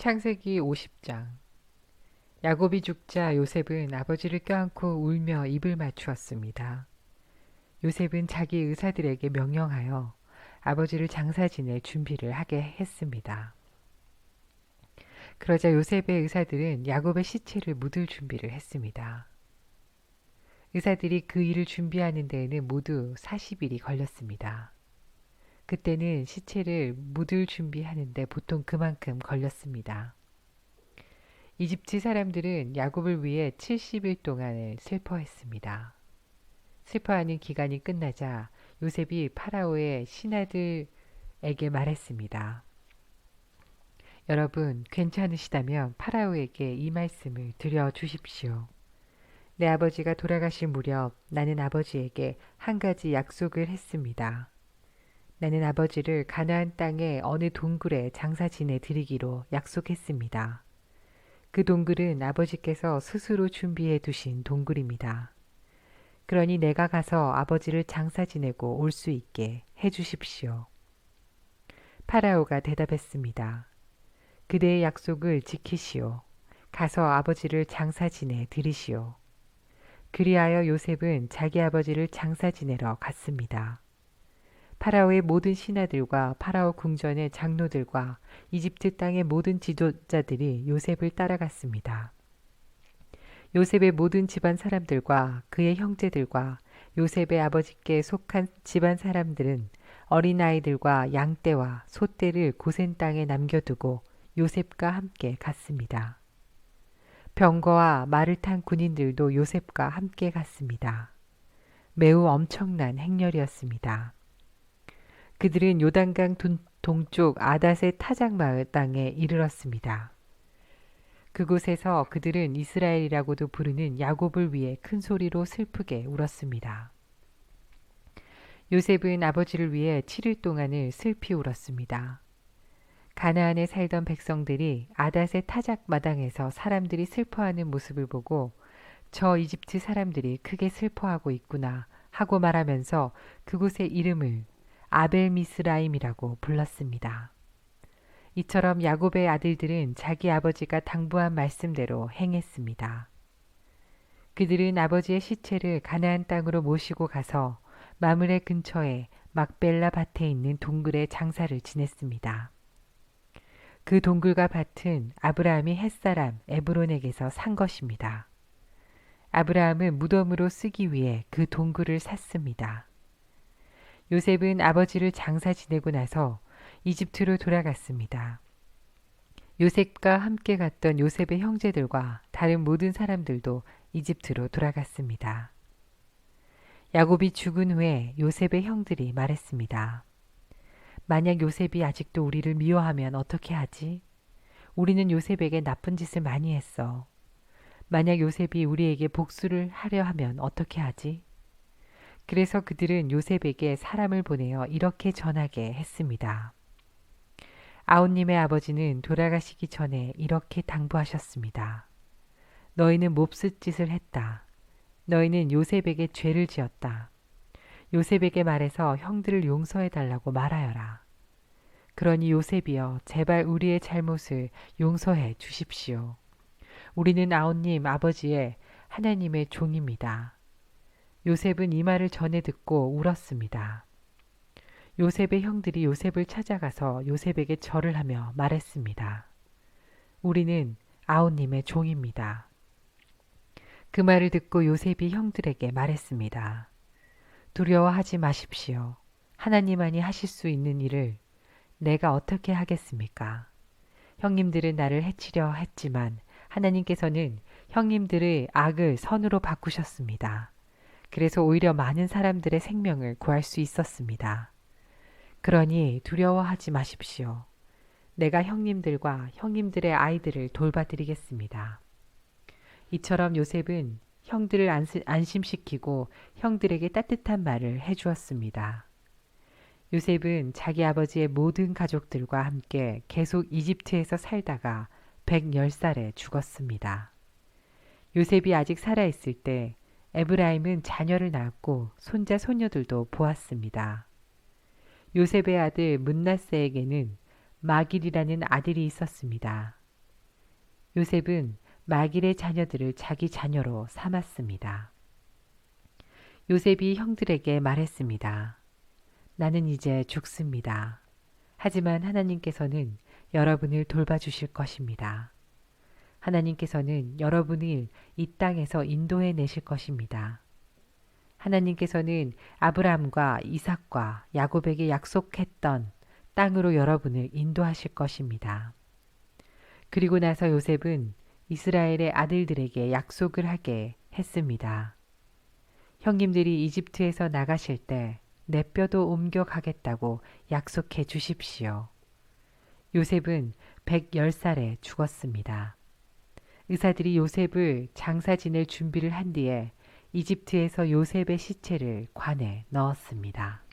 창세기 50장 야곱이 죽자 요셉은 아버지를 껴안고 울며 입을 맞추었습니다. 요셉은 자기 의사들에게 명령하여 아버지를 장사 지낼 준비를 하게 했습니다. 그러자 요셉의 의사들은 야곱의 시체를 묻을 준비를 했습니다. 의사들이 그 일을 준비하는 데에는 모두 40일이 걸렸습니다. 그때는 시체를 묻을 준비하는데 보통 그만큼 걸렸습니다. 이집트 사람들은 야곱을 위해 70일 동안을 슬퍼했습니다. 슬퍼하는 기간이 끝나자 요셉이 파라오의 신하들에게 말했습니다. 여러분, 괜찮으시다면 파라오에게 이 말씀을 드려 주십시오. 내 아버지가 돌아가실 무렵 나는 아버지에게 한 가지 약속을 했습니다. 나는 아버지를 가나안 땅의 어느 동굴에 장사 지내 드리기로 약속했습니다. 그 동굴은 아버지께서 스스로 준비해 두신 동굴입니다. 그러니 내가 가서 아버지를 장사 지내고 올 수 있게 해 주십시오. 파라오가 대답했습니다. 그대의 약속을 지키시오. 가서 아버지를 장사 지내 드리시오. 그리하여 요셉은 자기 아버지를 장사 지내러 갔습니다. 파라오의 모든 신하들과 파라오 궁전의 장로들과 이집트 땅의 모든 지도자들이 요셉을 따라갔습니다. 요셉의 모든 집안 사람들과 그의 형제들과 요셉의 아버지께 속한 집안 사람들은 어린아이들과 양떼와 소떼를 고센 땅에 남겨두고 요셉과 함께 갔습니다. 병거와 말을 탄 군인들도 요셉과 함께 갔습니다. 매우 엄청난 행렬이었습니다. 그들은 요단강 동쪽 아닷의 타작 마을 땅에 이르렀습니다. 그곳에서 그들은 이스라엘이라고도 부르는 야곱을 위해 큰 소리로 슬프게 울었습니다. 요셉은 아버지를 위해 7일 동안을 슬피 울었습니다. 가나안에 살던 백성들이 아닷의 타작 마당에서 사람들이 슬퍼하는 모습을 보고 저 이집트 사람들이 크게 슬퍼하고 있구나 하고 말하면서 그곳의 이름을 아벨미스라임이라고 불렀습니다. 이처럼 야곱의 아들들은 자기 아버지가 당부한 말씀대로 행했습니다. 그들은 아버지의 시체를 가나안 땅으로 모시고 가서 마물의 근처에 막벨라 밭에 있는 동굴에 장사를 지냈습니다. 그 동굴과 밭은 아브라함이 햇사람 에브론에게서 산 것입니다. 아브라함은 무덤으로 쓰기 위해 그 동굴을 샀습니다. 요셉은 아버지를 장사 지내고 나서 이집트로 돌아갔습니다. 요셉과 함께 갔던 요셉의 형제들과 다른 모든 사람들도 이집트로 돌아갔습니다. 야곱이 죽은 후에 요셉의 형들이 말했습니다. 만약 요셉이 아직도 우리를 미워하면 어떻게 하지? 우리는 요셉에게 나쁜 짓을 많이 했어. 만약 요셉이 우리에게 복수를 하려 하면 어떻게 하지? 그래서 그들은 요셉에게 사람을 보내어 이렇게 전하게 했습니다. 아웃님의 아버지는 돌아가시기 전에 이렇게 당부하셨습니다. 너희는 몹쓸 짓을 했다. 너희는 요셉에게 죄를 지었다. 요셉에게 말해서 형들을 용서해 달라고 말하여라. 그러니 요셉이여 제발 우리의 잘못을 용서해 주십시오. 우리는 아웃님 아버지의 하나님의 종입니다. 요셉은 이 말을 전해 듣고 울었습니다. 요셉의 형들이 요셉을 찾아가서 요셉에게 절을 하며 말했습니다. 우리는 아우님의 종입니다. 그 말을 듣고 요셉이 형들에게 말했습니다. 두려워하지 마십시오. 하나님만이 하실 수 있는 일을 내가 어떻게 하겠습니까? 형님들은 나를 해치려 했지만 하나님께서는 형님들의 악을 선으로 바꾸셨습니다. 그래서 오히려 많은 사람들의 생명을 구할 수 있었습니다. 그러니 두려워하지 마십시오. 내가 형님들과 형님들의 아이들을 돌봐드리겠습니다. 이처럼 요셉은 형들을 안심시키고 형들에게 따뜻한 말을 해주었습니다. 요셉은 자기 아버지의 모든 가족들과 함께 계속 이집트에서 살다가 110살에 죽었습니다. 요셉이 아직 살아있을 때 에브라임은 자녀를 낳았고 손자 손녀들도 보았습니다. 요셉의 아들 문나세에게는 마길이라는 아들이 있었습니다. 요셉은 마길의 자녀들을 자기 자녀로 삼았습니다. 요셉이 형들에게 말했습니다. 나는 이제 죽습니다. 하지만 하나님께서는 여러분을 돌봐주실 것입니다. 하나님께서는 여러분을 이 땅에서 인도해 내실 것입니다. 하나님께서는 아브라함과 이삭과 야곱에게 약속했던 땅으로 여러분을 인도하실 것입니다. 그리고 나서 요셉은 이스라엘의 아들들에게 약속을 하게 했습니다. 형님들이 이집트에서 나가실 때 내 뼈도 옮겨 가겠다고 약속해 주십시오. 요셉은 110살에 죽었습니다. 의사들이 요셉을 장사 지낼 준비를 한 뒤에 이집트에서 요셉의 시체를 관에 넣었습니다.